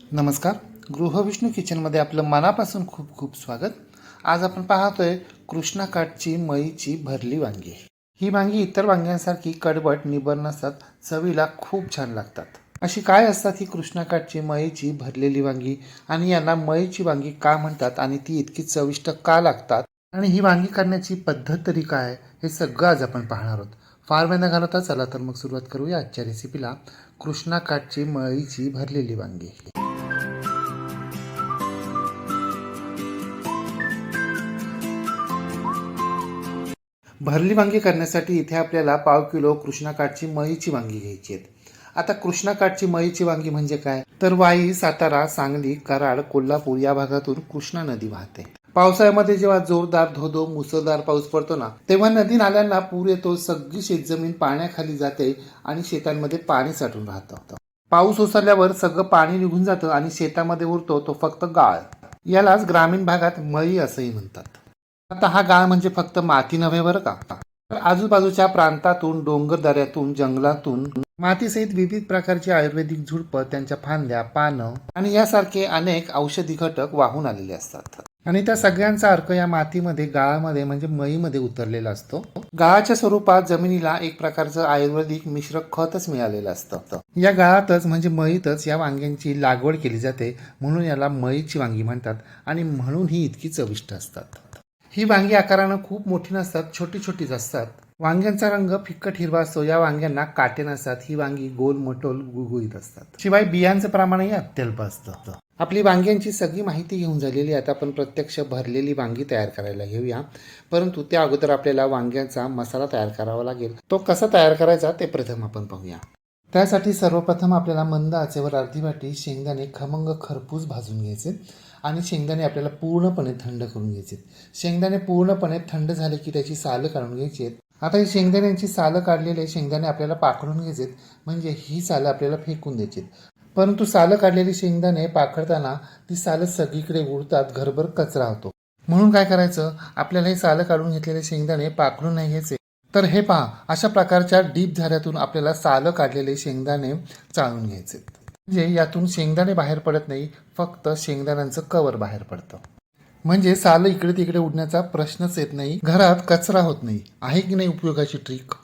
नमस्कार. गृहविष्णू किचनमध्ये आपलं मनापासून खूप खूप स्वागत. आज आपण पाहतोय कृष्णाकाठची मळीची भरली वांगी. ही वांगी इतर वांग्यांसारखी कडबट निबर नसतात चवीला खूप छान लागतात. अशी काय असतात ही कृष्णाकाठची मळीची भरलेली वांगी? आणि यांना मळीची वांगी का म्हणतात? आणि ती इतकी चविष्ट का लागतात? आणि ही वांगी करण्याची पद्धत तरी काय? हे सगळं आज आपण पाहणार आहोत. फार वेळ न घालवता चला तर मग सुरुवात करूया आजच्या रेसिपीला कृष्णाकाठची मळीची भरलेली वांगी. भरली वांगी करण्यासाठी इथे आपल्याला पाव किलो कृष्णाकाठची मळीची वांगी घ्यायची आहेत. आता कृष्णाकाठची मळीची वांगी म्हणजे काय? तर वाई सातारा सांगली कराड कोल्हापूर या भागातून कृष्णा नदी वाहते. पावसाळ्यामध्ये जेव्हा जोरदार धोधो मुसळधार पाऊस पडतो ना तेव्हा नदी नाल्यांना पूर येतो सगळी शेतजमीन पाण्याखाली जाते आणि शेतांमध्ये पाणी साठून राहतं. पाऊस ओसरल्यावर सगळं पाणी निघून जातं आणि शेतामध्ये उरतो तो फक्त गाळ. यालाच ग्रामीण भागात मळी असंही म्हणतात. आता हा गाळ म्हणजे फक्त माती नव्हे बरं का? तर आजूबाजूच्या प्रांतातून डोंगर दऱ्यातून जंगलातून मातीसहित विविध प्रकारची आयुर्वेदिक झुडपं त्यांच्या फांद्या पानं आणि यासारखे अनेक औषधी घटक वाहून आलेले असतात. आणि त्या सगळ्यांचा अर्क या मातीमध्ये गाळामध्ये म्हणजे मईमध्ये उतरलेला असतो. गाळाच्या स्वरूपात जमिनीला एक प्रकारचं आयुर्वेदिक मिश्र खतच मिळालेलं असतं. या गाळातच म्हणजे मईतच या वांग्यांची लागवड केली जाते म्हणून याला मईची वांगी म्हणतात आणि म्हणून ही इतकी चविष्ट असतात. ही वांगी आकारानं खूप मोठी नसतात छोटी छोटीच असतात. वांग्यांचा रंग फिक्कट हिरवा असतो. या वांग्यांना काटे नसतात. ही वांगी गोल मटोल गुळगुळीत असतात. शिवाय बियांचं प्रमाणही अत्यल्प असतं. आपली वांग्यांची सगळी माहिती घेऊन झालेली आहे. आता आपण प्रत्यक्ष भरलेली वांगी तयार करायला घेऊया. परंतु त्या अगोदर आपल्याला वांग्यांचा मसाला तयार करावा लागेल. तो कसा तयार करायचा ते प्रथम आपण पाहूया. त्यासाठी सर्वप्रथम आपल्याला मंद आचेवर अर्धी वाटी शेंगदाणे खमंग खरपूस भाजून घ्यायचे. आणि शेंगदाणे आपल्याला पूर्णपणे थंड करून घ्यायचे शेंगदाणे पूर्णपणे थंड झाले की त्याची सालं काढून घ्यायची आहेत आता ही शेंगदाण्यांची सालं काढलेले शेंगदाणे आपल्याला पाकडून घ्यायचे म्हणजे ही सालं आपल्याला फेकून द्यायची परंतु सालं काढलेली शेंगदाणे पाखडताना ती सालं सगळीकडे उडतात घरभर कचरा होतो. म्हणून काय करायचं? आपल्याला हे सालं काढून घेतलेले शेंगदाणे पाकडून नाही घ्यायचे. तर हे पहा अशा प्रकारच्या डीप झाऱ्यातून आपल्याला सालं काढलेले शेंगदाणे चाळून घ्यायचे म्हणजे यातून शेंगदाणे बाहेर पडत नाही फक्त शेंगदाण्यांचं कवर बाहेर पडतं. म्हणजे सालं इकडे तिकडे उडण्याचा प्रश्नच येत नाही घरात कचरा होत नाही. आहे की नाही उपयोगाची ट्रिक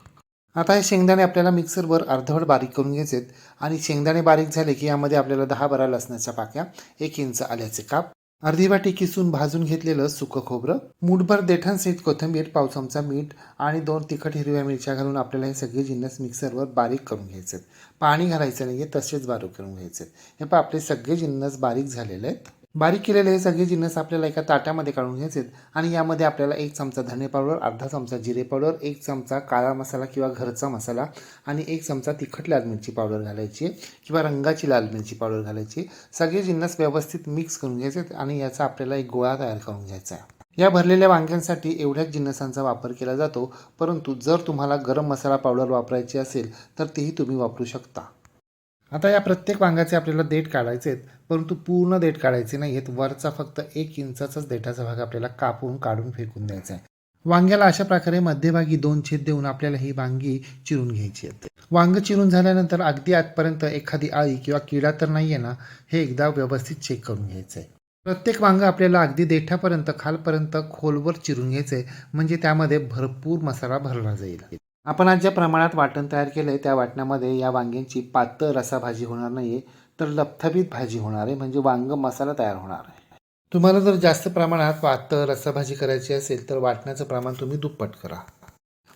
आता हे शेंगदाणे आपल्याला मिक्सरवर अर्धवट बारीक करून घ्यायचेत आणि शेंगदाणे बारीक झाले की यामध्ये आपल्याला दहा बारा लसणाच्या पाक्या एक इंच आल्याचे काप अर्धी वाटी किसून भाजून घेतलेलं सुकं खोबरं मूठभर देठांसहित कोथिंबीर पाव चमचा मीठ आणि दोन तिखट हिरव्या मिरच्या घालून आपल्याला हे सगळे जिन्नस मिक्सरवर बारीक करून घ्यायचे पाणी घालायचं नाही आहे तसेच बारीक करून घ्यायचे हे पण आपले सगळे जिन्नस बारीक झालेले आहेत. बारीक केलेले हे सगळे जिन्नस आपल्याला एका ताट्यामध्ये काढून घ्यायचे आणि यामध्ये आपल्याला एक चमचा धने पावडर अर्धा चमचा जिरे पावडर एक चमचा काळा मसाला किंवा घरचा मसाला आणि एक चमचा तिखट लाल मिरची पावडर घालायची किंवा रंगाची लाल मिरची पावडर घालायची सगळे जिन्नस व्यवस्थित मिक्स करून घ्यायचे आणि याचा आपल्याला एक गोळा तयार करून घ्यायचा आहे. या भरलेल्या वांग्यांसाठी एवढ्याच जिन्नसांचा वापर केला जातो. परंतु जर तुम्हाला गरम मसाला पावडर वापरायची असेल तर तेही तुम्ही वापरू शकता. आता या प्रत्येक वांग्याचे आपल्याला देठ काढायचे आहेत परंतु पूर्ण देठ काढायचे नाही आहेत. वरचा फक्त एक इंचाचाच देठाचा भाग आपल्याला कापून काढून फेकून द्यायचा आहे. वांग्याला अशा प्रकारे मध्यभागी दोन छेद देऊन आपल्याला ही वांगी चिरून घ्यायची आहेत वांग चिरून झाल्यानंतर अगदी आतपर्यंत एखादी आळी किंवा किडा तर नाही आहे ना हे एकदा व्यवस्थित चेक करून घ्यायचं आहे प्रत्येक वांग आपल्याला अगदी देठापर्यंत खालपर्यंत खोलवर चिरून घ्यायचं आहे म्हणजे त्यामध्ये भरपूर मसाला भरला जाईल. आपण आज ज्या प्रमाणात वाटण तयार केलं आहे त्या वाटणामध्ये या वांग्यांची पातळ रसाभाजी होणार नाही आहे तर लपथबीत भाजी होणार आहे म्हणजे वांग मसाला तयार होणार आहे. तुम्हाला जर जास्त प्रमाणात पातळ रसाभाजी करायची असेल तर वाटण्याचं प्रमाण तुम्ही दुप्पट करा.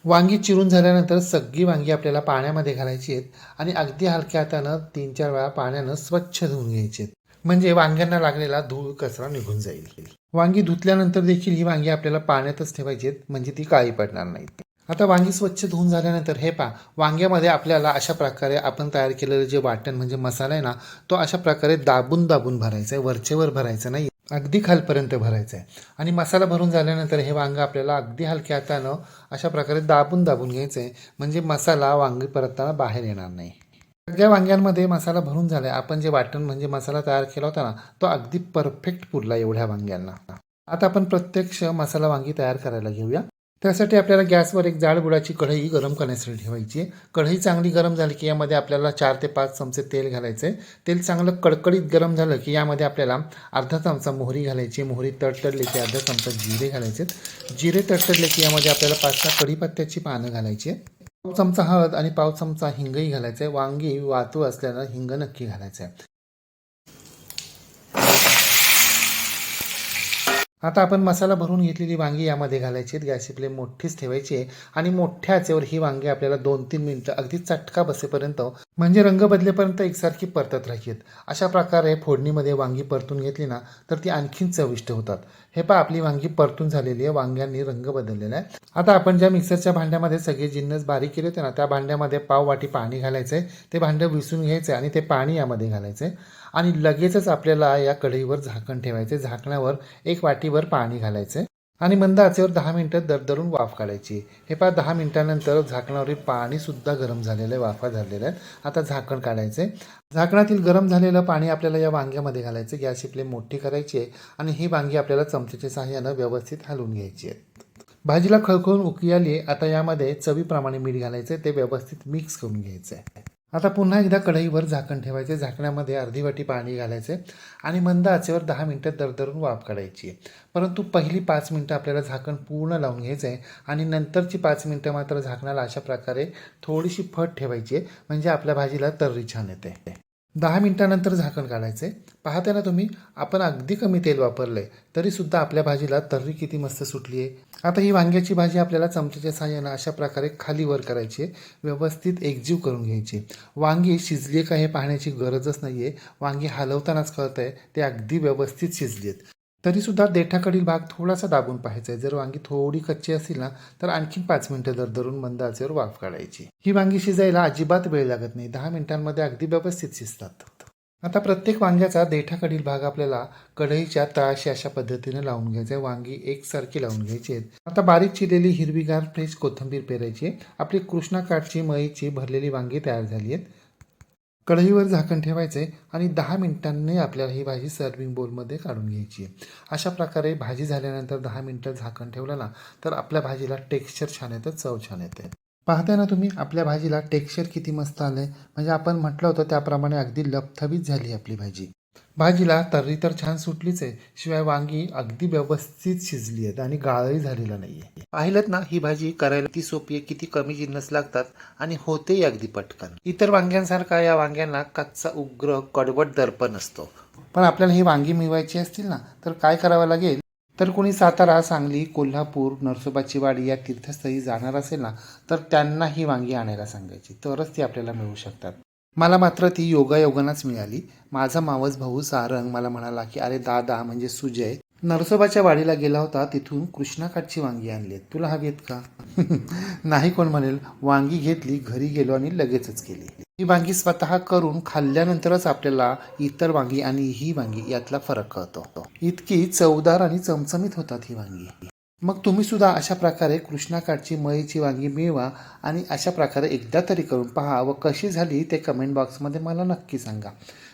वांगी चिरून झाल्यानंतर सगळी वांगी आपल्याला पाण्यामध्ये घालायची आहेत आणि अगदी हलक्या हातानं तीन चार वेळा पाण्यानं स्वच्छ धुवून घ्यायची आहेत. म्हणजे वांग्यांना लागलेला धूळ कचरा निघून जाईल. वांगी धुतल्यानंतर देखील ही वांगी आपल्याला पाण्यातच ठेवायची आहेत म्हणजे ती काळी पडणार नाहीत. आता वांगी स्वच्छ धुवून झाल्यानंतर हे पहा वांग्यामध्ये आपल्याला अशा प्रकारे आपण तयार केलेलं जे वाटण म्हणजे मसाला आहे ना तो अशा प्रकारे दाबून दाबून भरायचा आहे वरचेवर भरायचं नाही अगदी खालपर्यंत भरायचं आहे. आणि मसाला भरून झाल्यानंतर हे वांगं आपल्याला अगदी हलक्या हातानं अशा प्रकारे दाबून दाबून घ्यायचं आहे म्हणजे मसाला वांगी परतताना बाहेर येणार नाही. सगळ्या वांग्यांमध्ये मसाला भरून झाला आहे आपण जे वाटण म्हणजे मसाला तयार केला होता ना तो अगदी परफेक्ट पुरला एवढ्या वांग्यांना. आता आपण प्रत्यक्ष मसाला वांगी तयार करायला घेऊया. त्यासाठी आपल्याला गॅसवर एक जाड बुडाची कढई गरम करण्यासाठी ठेवायची आहे. कढई चांगली गरम झाली की यामध्ये आपल्याला चार ते पाच चमचे तेल घालायचं आहे तेल चांगलं कडकडीत गरम झालं की यामध्ये आपल्याला अर्धा चमचा मोहरी घालायची मोहरी तडतडली की अर्धा चमचा जिरे घालायचे जिरे तडतडले की यामध्ये आपल्याला पाच सहा कढीपत्त्याची पानं घालायची आहे पाव चमचा हळद आणि पाव चमचा हिंगही घालायचं आहे. वांगी वातू असल्यानं हिंग नक्की घालायचं आहे. आता आपण मसाला भरून घेतलेली वांगी यामध्ये घालायची आहेत. गॅसची फ्लेम मोठीच ठेवायची आहे. आणि मोठ्या आचेवर ही वांगी आपल्याला दोन तीन मिनटं अगदी चटका बसेपर्यंत म्हणजे रंग बदलेपर्यंत एकसारखी परतत राहायची अशा प्रकारे फोडणीमध्ये वांगी परतून घेतली ना तर ती आणखीन चविष्ट होतात. हे पहा आपली वांगी परतून झालेली आहे. वांग्यांनी रंग बदललेला आहे. आता आपण ज्या मिक्सरच्या भांड्यामध्ये सगळे जिन्नस बारीक केले होते ना त्या भांड्यामध्ये पाव वाटी पाणी घालायचं आहे ते भांडं विसून घ्यायचं आहे आणि ते पाणी यामध्ये घालायचं आहे आणि लगेचच आपल्याला या कढईवर झाकण ठेवायचे झाकणावर एक वाटीवर पाणी घालायचं आहे आणि मंद आचेवर दहा मिनटं दरदरून वाफ काढायची. हे पहा दहा मिनटानंतर झाकणावरील पाणीसुद्धा गरम झालेलं आहे वाफा झालेलं आहे आता झाकण काढायचं आहे झाकणातील गरम झालेलं पाणी आपल्याला या वांग्यामध्ये घालायचं गॅसची फ्लेम मोठी करायची आहे आणि ही वांगी आपल्याला चमच्याच्या सहाय्यानं व्यवस्थित हलवून घ्यायची आहे. भाजीला खळखळून उकी आली आता यामध्ये चवीप्रमाणे मीठ घालायचं आहे ते व्यवस्थित मिक्स करून घ्यायचं आहे आता पुन्हा एकदा कढईवर झाकण ठेवायचे. झाकण्यामध्ये अर्धी वाटी पाणी घालायचे आणि मंद आचेवर दहा मिनटं दरदरून वाफ काढायची. आहे परंतु पहिली पाच मिनटं आपल्याला झाकण पूर्ण लावून घ्यायचं आहे आणि नंतरची पाच मिनटं मात्र झाकणाला अशा प्रकारे थोडीशी फट ठेवायची आहे म्हणजे आपल्या भाजीला तर्री छान येते. दहा मिनटानंतर झाकण काढायचे पाहता ना तुम्ही आपण अगदी कमी तेल वापरलं आहे तरीसुद्धा आपल्या भाजीला तर्री किती मस्त सुटली आहे आता ही वांग्याची भाजी आपल्याला चमच्याच्या साह्यानं अशा प्रकारे खाली वर करायची आहे व्यवस्थित एकजीव करून घ्यायची. वांगी शिजली आहे का हे पाहण्याची गरजच नाही आहे वांगी हलवतानाच कळतं आहे ते अगदी व्यवस्थित शिजली आहेत तरीसुद्धा देठाकडील भाग थोडासा दाबून पाहायचा आहे. जर वांगी थोडी कच्ची असतील ना तर आणखीन पाच मिनटं दरदरून मंद आचेवर वाफ काढायची. ही वांगी शिजायला अजिबात वेळ लागत नाही. दहा मिनिटांमध्ये अगदी व्यवस्थित शिजतात. आता प्रत्येक वांग्याचा देठाकडील भाग आपल्याला कढईच्या तळाशी अशा पद्धतीने लावून घ्यायचा आहे. वांगी एकसारखी लावून घ्यायची आहेत. आता बारीक चिरलेली हिरवीगार फ्रेश कोथिंबीर पेरायची आपली कृष्णा काठची मळीची भरलेली वांगी तयार झाली आहेत. कढईवर झाकण ठेवायचे आणि दहा मिनिटांनी आपल्याला ही भाजी सर्विंग बोलमध्ये काढून घ्यायची आहे. अशा प्रकारे भाजी झाल्यानंतर दहा मिनटं झाकण ठेवलं ना तर आपल्या भाजीला टेक्स्चर छान येतं चव छान येते. पाहताय ना तुम्ही आपल्या भाजीला टेक्स्चर किती मस्त आलं आहे म्हणजे आपण म्हटलं होतं त्याप्रमाणे अगदी लपथबीत झाली आपली भाजी. भाजीला तर्री तर छान सुटलीच आहे शिवाय वांगी अगदी व्यवस्थित शिजली आहेत आणि गाळही झालेला नाही आहे पाहिलं ना ही भाजी करायला ती सोपी आहे किती कमी जिन्नस लागतात आणि होतेही अगदी पटकन. इतर वांग्यांसारखा या वांग्यांना कच्चा उग्र कडवट दर्पण असतो. पण आपल्याला ही वांगी मिळवायची असतील ना तर काय करावं लागेल? तर कोणी सातारा सांगली कोल्हापूर नरसोबाची वाडी या तीर्थस्थळी जाणार असेल ना तर त्यांना ही वांगी आणायला सांगायची. तरच ती आपल्याला मिळू शकतात. मला मात्र ती योगायोगानंच मिळाली. माझा मावस भाऊ सारंग मला म्हणाला की अरे दादा म्हणजे सुजय नरसोबाच्या वाडीला गेला होता तिथून कृष्णाकाठची वांगी आणली आहेत. तुला हवी आहेत का? नाही कोण म्हणेल. वांगी घेतली घरी गेलो आणि लगेचच केली. ही वांगी स्वतः करून खाल्ल्यानंतरच आपल्याला इतर वांगी आणि ही वांगी यातला फरक कळतो. इतकी चवदार आणि चमचमीत होतात ही वांगी. मग तुम्ही सुद्धा अशा प्रकारे कृष्णाकाठची मळीची वांगी मिळवा आणि अशा प्रकारे एकदा तरी करून पहा व कशी झाली ते कमेंट बॉक्समध्ये मला नक्की सांगा.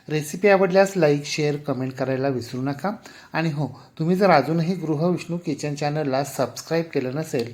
रेसिपी आवडल्यास लाईक शेअर कमेंट करायला विसरू नका. आणि हो तुम्ही जर अजूनही गृहविष्णू किचन चॅनलला सबस्क्राईब केलं नसेल